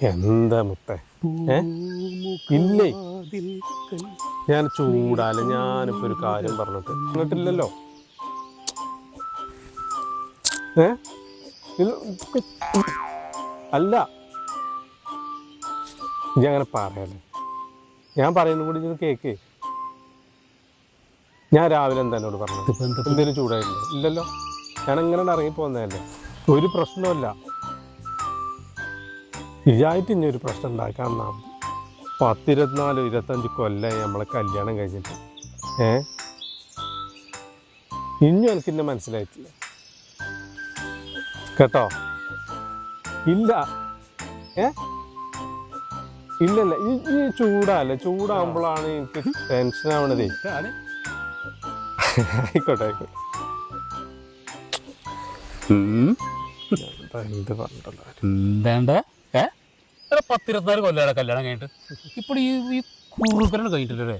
എന്താ മുത്തേ? പിന്നെ ഞാൻ ചൂടാല ഞാനിപ്പോ ഒരു കാര്യം പറഞ്ഞിട്ട്. എന്നിട്ടില്ലല്ലോ ഏ? അല്ല. ഞാൻ അങ്ങനെ പറയാല്ലേ? ഞാൻ പറയുന്ന കൂടി ഇത് കേക്ക്. ഞാൻ രാവിലെ എന്താ എന്നോട് പറഞ്ഞത്? എന്തെങ്കിലും ചൂടായില്ല ഇല്ലല്ലോ. ഞാൻ അങ്ങനെ ഇറങ്ങി പോകുന്നതല്ലേ ഒരു പ്രശ്നമല്ല ഇതായിട്ട് ഇനി ഒരു പ്രശ്നം ഉണ്ടാക്കാൻ നാം പത്തിരുപത്തിനാല് ഇരുപത്തഞ്ച് കൊല്ലമായി നമ്മളെ കല്യാണം കഴിഞ്ഞിട്ട്. ഏ? ഇനിയും എനിക്ക് എന്നെ മനസ്സിലായിട്ടില്ല. കേട്ടോ? ഇല്ല. ഏ? ഇല്ലല്ല. ഈ ഈ ചൂടല്ലേ? ചൂടാകുമ്പോഴാണ് എനിക്ക് ടെൻഷൻ ആവണതേ. ആയിക്കോട്ടെ ആയിക്കോട്ടെ. എന്താ എന്ത് പത്തിരുപത്തിനാല് കൊല്ലമാണ് കല്യാണം കഴിഞ്ഞിട്ട്. ഇപ്പൊ ഈ ഈ കുറുക്കലാണ് കഴിഞ്ഞിട്ടില്ലേ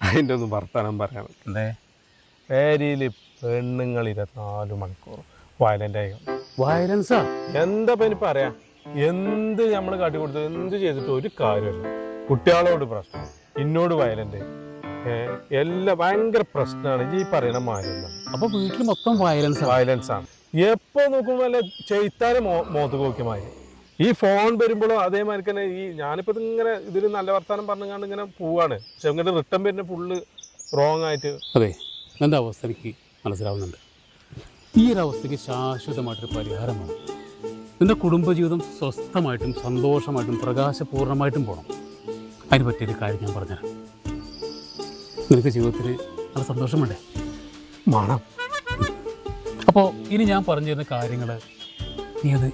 അതിന്റെ ഒന്നും വർത്തമാനം പറയണം എന്തേ? പേരിയിൽ പെണ്ണുങ്ങൾ ഇരുപത്തിനാല് മണിക്കൂർ വയലന്റ് ആയി വയലൻസാ എന്താ ഇപ്പം പറയാ? എന്ത് നമ്മൾ കാട്ടി കൊടുത്തു എന്ത് ചെയ്തിട്ട് ഒരു കാര്യമില്ല. കുട്ടികളോട് പ്രശ്നം ഇന്നോട് വയലന്റ് എല്ലാം ഭയങ്കര പ്രശ്നമാണ്. ഈ പറയുന്ന മാരുന്ന അപ്പൊ വീട്ടിൽ മൊത്തം വയലൻസ് വയലൻസ് ആണ്. എപ്പോ നോക്കുമ്പോൾ ചെയ്താലും ചെയ്ത്താരെ മോ മോത്ത് നോക്കി മാറി ഈ ഫോൺ വരുമ്പോഴും അതേമാതിരി തന്നെ ഈ ഞാനിപ്പോ ഇതിങ്ങനെ ഇതിൽ നല്ല വർത്താനം പറഞ്ഞുകൊണ്ട് ഇങ്ങനെ പോവാണ്. പക്ഷെ ഇങ്ങനെ റിട്ടേൺ വരുന്ന ഫുള്ള് റോങ് ആയിട്ട് അതെ എന്താ അവസ്ഥ എനിക്ക് മനസ്സിലാവുന്നുണ്ട്. ഈ ഒരു അവസ്ഥയ്ക്ക് ശാശ്വതമായിട്ടൊരു പരിഹാരമാണ്. നിന്റെ കുടുംബജീവിതം സ്വസ്ഥമായിട്ടും സന്തോഷമായിട്ടും പ്രകാശപൂർണമായിട്ടും പോകണം അതിന് പറ്റിയൊരു കാര്യം ഞാൻ പറഞ്ഞുതരാം. നിനക്ക് ജീവിതത്തിൽ നല്ല സന്തോഷമുണ്ടേ. വേണം മണം. അപ്പോൾ ഇനി ഞാൻ പറഞ്ഞു തരുന്ന കാര്യങ്ങൾ നീ അത്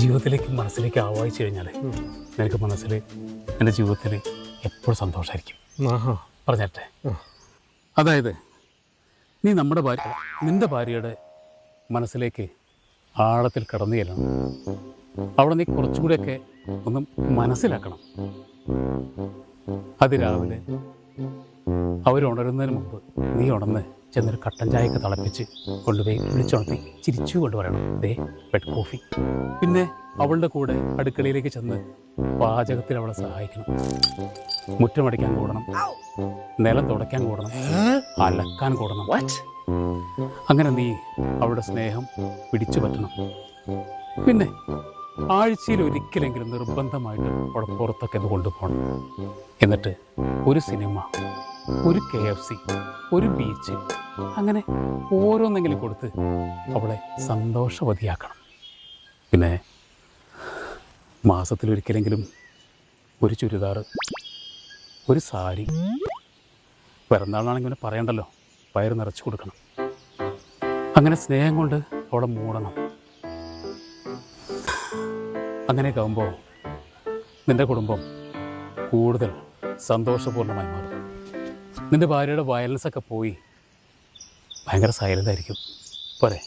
ജീവിതത്തിലേക്ക് മനസ്സിലേക്ക് ആവാഹിച്ചു കഴിഞ്ഞാൽ നിനക്ക് മനസ്സിൽ എന്റെ ജീവിതത്തിൽ എപ്പോഴും സന്തോഷമായിരിക്കും പറഞ്ഞേട്ടെ. അതായത് നീ നമ്മുടെ ഭാര്യ നിന്റെ ഭാര്യയുടെ മനസ്സിലേക്ക് ആഴത്തിൽ കടന്നു ചെല്ലണം. അവിടെ നീ കുറച്ചുകൂടെയൊക്കെ ഒന്ന് മനസ്സിലാക്കണം. അത് രാവിലെ അവരുണരുന്നതിന് മുമ്പ് നീ ഉണർന്ന് ചെന്നൊരു കട്ടൻ ചായയൊക്കെ തിളപ്പിച്ച് കൊണ്ടുപോയി വിളിച്ചുണർത്തി. ചിരിച്ചു കൊണ്ട് പറയണം ദേ ബെഡ് കോഫി പിന്നെ അവളുടെ കൂടെ അടുക്കളയിലേക്ക് ചെന്ന് പാചകത്തിൽ അവളെ സഹായിക്കണം. മുറ്റമടിക്കാൻ കൂടണം. നിലം തുടയ്ക്കാൻ കൂടണം. അലക്കാൻ കൂടണം. അങ്ങനെ നീ അവളുടെ സ്നേഹം പിടിച്ചു പറ്റണം. പിന്നെ ആഴ്ചയിൽ ഒരിക്കലെങ്കിലും നിർബന്ധമായിട്ട് അവളെ പുറത്തൊക്കെ ഒന്ന് കൊണ്ടുപോകണം. എന്നിട്ട് ഒരു സിനിമ ഒരു കെ എഫ് സി ഒരു ബീച്ച് അങ്ങനെ ഓരോന്നെങ്കിലും കൊടുത്ത് അവളെ സന്തോഷവതിയാക്കണം. പിന്നെ മാസത്തിലൊരിക്കലെങ്കിലും ഒരു ചുരിദാറ് ഒരു സാരി. പിറന്നാളാണെങ്കിൽ പിന്നെ പറയണ്ടല്ലോ വയറ് നിറച്ച് കൊടുക്കണം. അങ്ങനെ സ്നേഹം കൊണ്ട് അവളെ മൂടണം. അങ്ങനെയൊക്കെ ആകുമ്പോൾ നിന്റെ കുടുംബം കൂടുതൽ സന്തോഷപൂർണമായി മാറും. നിന്റെ ഭാര്യയുടെ വയലൻസൊക്കെ പോയി ഭയങ്കര സൈലന്റ് ആയിരിക്കും. പോരെ.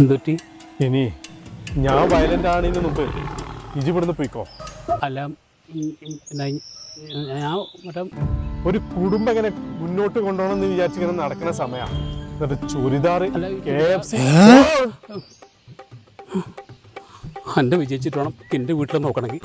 എന്തൊറ്റി ഇനി ഞാൻ വയലന്റ് ഇന്ന് മുമ്പ്. ഇജി ഇവിടുന്ന് പോയിക്കോ. അല്ല ഞാൻ മറ്റേ ഒരു കുടുംബം ഇങ്ങനെ മുന്നോട്ട് കൊണ്ടുപോകണം എന്ന് വിചാരിച്ചിങ്ങനെ നടക്കുന്ന സമയമാണ് എന്നിട്ട് ചുരിദാർ എന്റെ വിജയിച്ചിട്ട് വേണം എന്റെ വീട്ടിൽ നോക്കണമെങ്കിൽ.